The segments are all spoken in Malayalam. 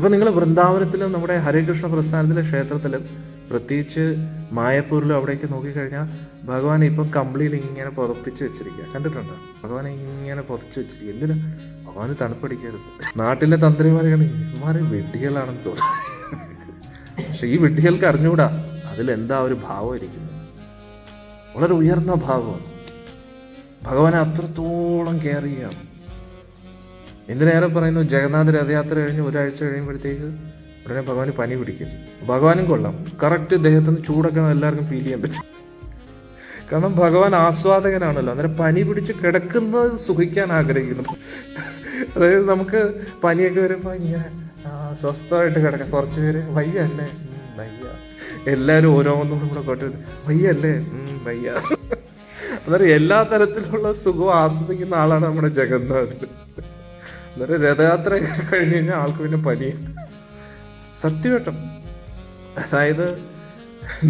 അപ്പൊ നിങ്ങൾ വൃന്ദാവനത്തിലും നമ്മുടെ ഹരേകൃഷ്ണ പ്രസ്ഥാനത്തിലെ ക്ഷേത്രത്തിലും പ്രത്യേകിച്ച് മായപ്പൂരിലും അവിടേക്ക് നോക്കിക്കഴിഞ്ഞാൽ ഭഗവാൻ ഇപ്പം കമ്പിളിയിൽ ഇങ്ങനെ പുതപ്പിച്ച് വെച്ചിരിക്കുക കണ്ടിട്ടുണ്ടോ? ഭഗവാൻ ഇങ്ങനെ പുതച്ച് വെച്ചിരിക്കുക എന്തിനാ? ഭഗവാന് തണുപ്പടിക്കരുത്. നാട്ടിലെ തന്ത്രിമാരെയാണ് ഇവന്മാരെ വെട്ടികളാണെന്ന് തോന്നുന്നു. പക്ഷെ ഈ വെട്ടികൾക്ക് അറിഞ്ഞുകൂടാ അതിലെന്താ ഒരു ഭാവം ഇരിക്കുന്നത്? വളരെ ഉയർന്ന ഭാവമാണ്. ഭഗവാനെ അത്രത്തോളം കെയർ ചെയ്യാണ് എന്തിനേറെ പറയുന്നു ജഗന്നാഥ് രഥയാത്ര കഴിഞ്ഞ് ഒരാഴ്ച കഴിയുമ്പോഴത്തേക്ക് ഉടനെ ഭഗവാന് പനി പിടിക്കും. ഭഗവാനും കൊള്ളാം. കറക്റ്റ് ദേഹത്തുനിന്ന് ചൂടൊക്കെ എല്ലാവർക്കും ഫീൽ ചെയ്യാൻ പറ്റും. കാരണം ഭഗവാൻ ആസ്വാദകനാണല്ലോ. അന്നേരം പനി പിടിച്ച് കിടക്കുന്നത് സുഖിക്കാൻ ആഗ്രഹിക്കുന്നു. അതായത് നമുക്ക് പനിയൊക്കെ വരുമ്പോൾ ഇങ്ങനെ സ്വസ്ഥമായിട്ട് കിടക്കാം. കുറച്ച് പേര് വയ്യ അല്ലേ വയ്യ. എല്ലാവരും ഓരോന്നും കൂടെ കൊണ്ടു വയ്യ അല്ലേ വയ്യ. അന്നേരം എല്ലാ തരത്തിലുള്ള സുഖവും ആസ്വദിക്കുന്ന ആളാണ് നമ്മുടെ ജഗന്നാഥ് അന്നേരം രഥയാത്ര കഴിഞ്ഞു കഴിഞ്ഞാൽ ആൾക്ക് പിന്നെ പനി. സത്യവട്ടം. അതായത്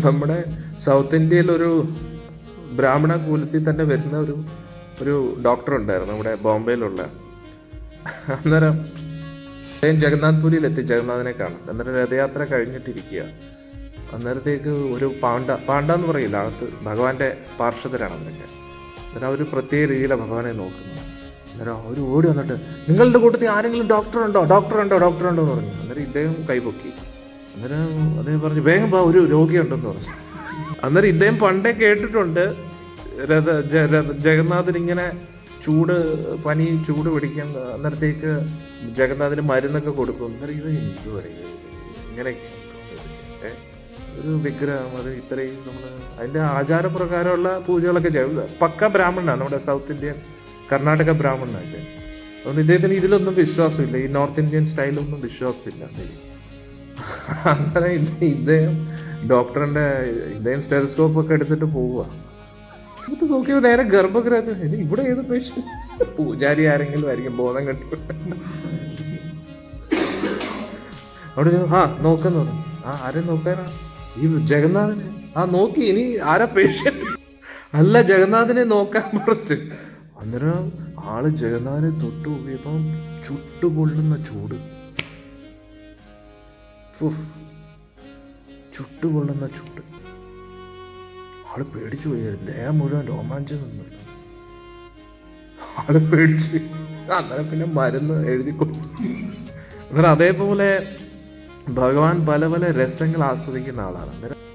നമ്മുടെ സൗത്ത് ഇന്ത്യയിലൊരു ബ്രാഹ്മണ കൂലത്തിൽ തന്നെ വരുന്ന ഒരു ഒരു ഡോക്ടർ ഉണ്ടായിരുന്നു നമ്മുടെ ബോംബെയിലുള്ള. അന്നേരം അദ്ദേഹം ജഗന്നാഥ് പുരിയിൽ എത്തി ജഗന്നാഥിനെ കാണാൻ. അന്നേരം രഥയാത്ര കഴിഞ്ഞിട്ടിരിക്കുക. അന്നേരത്തേക്ക് ഒരു പാണ്ഡ പാണ്ഡ എന്ന് പറയില്ല അകത്ത് ഭഗവാന്റെ പാർശ്വതരാണെന്നൊക്കെ. അന്നേരം അവർ പ്രത്യേക രീതിയിലാണ് ഭഗവാനെ നോക്കുന്നത്. അന്നേരം അവർ ഓടി വന്നിട്ട് നിങ്ങളുടെ കൂട്ടത്തിൽ ആരെങ്കിലും ഡോക്ടറുണ്ടോ? ഡോക്ടറുണ്ടോ? ഉണ്ടോ എന്ന് പറഞ്ഞു. അന്നേരം ഇദ്ദേഹം കൈപൊക്കി. അന്നേരം അദ്ദേഹം പറഞ്ഞു വേഗം പോ ഒരു രോഗിയുണ്ടെന്ന് പറഞ്ഞു. അന്നേരം ഇദ്ദേഹം പണ്ടേ കേട്ടിട്ടുണ്ട് രഥ ജഗന്നാഥൻ ഇങ്ങനെ ചൂട് പനി ചൂട് പിടിക്കാൻ അന്നേരത്തേക്ക് ജഗന്നാഥന് മരുന്നൊക്കെ കൊടുക്കും. അന്നേരം ഇത് എന്ത് പറയും? ഇങ്ങനെ ഒരു വിഗ്രഹം അത് ഇത്രയും നമ്മൾ അതിന്റെ ആചാരപ്രകാരമുള്ള പൂജകളൊക്കെ ചെയ്യും. പക്ക ബ്രാഹ്മണനാണ് നമ്മുടെ സൗത്ത് ഇന്ത്യൻ കർണാടക ബ്രാഹ്മണനായിട്ട്. അതുകൊണ്ട് ഇദ്ദേഹത്തിന് ഇതിലൊന്നും വിശ്വാസമില്ല. ഈ നോർത്ത് ഇന്ത്യൻ സ്റ്റൈലൊന്നും വിശ്വാസമില്ല. അങ്ങനെ ഇദ്ദേഹം ഡോക്ടറിന്റെ ഇദ്ദേഹം സ്റ്റെറോസ്കോപ്പ് ഒക്കെ എടുത്തിട്ട് പോവുക ഇത് നോക്കിയപ്പോ നേരെ ഗർഭഗ്രഹത്തിൽ ഇവിടെ ഏത് പേഷ്യൻ പൂജാരി ആരെങ്കിലും ആയിരിക്കും. ബോധം കെട്ടു. അവിടെ ആ നോക്കുന്നു ആ ആരെ നോക്കാനാ? ഈ ജഗന്നാഥനെ. ആ നോക്കി. ഇനി ആരാ പേഷ്യൻ അല്ല ജഗന്നാഥനെ നോക്കാൻ പറഞ്ഞു. അന്നേരം ആൾ ജഗന്നാഥനെ തൊട്ടു നോക്കിയപ്പം ചുട്ടുപൊള്ളുന്ന ചൂട്. ചുട്ടുപൊള്ളുന്ന ചൂട്. ആൾ പേടിച്ചു പോയി. ദേഹം മുഴുവൻ രോമാഞ്ചം നിന്നു. ആൾ പേടിച്ചു. അന്നേരം പിന്നെ മരുന്ന് എഴുതി കൊടുത്തു. അന്നേരം അതേപോലെ ഭഗവാൻ പല പല രസങ്ങൾ ആസ്വദിക്കുന്ന ആളാണ്. അന്നേരം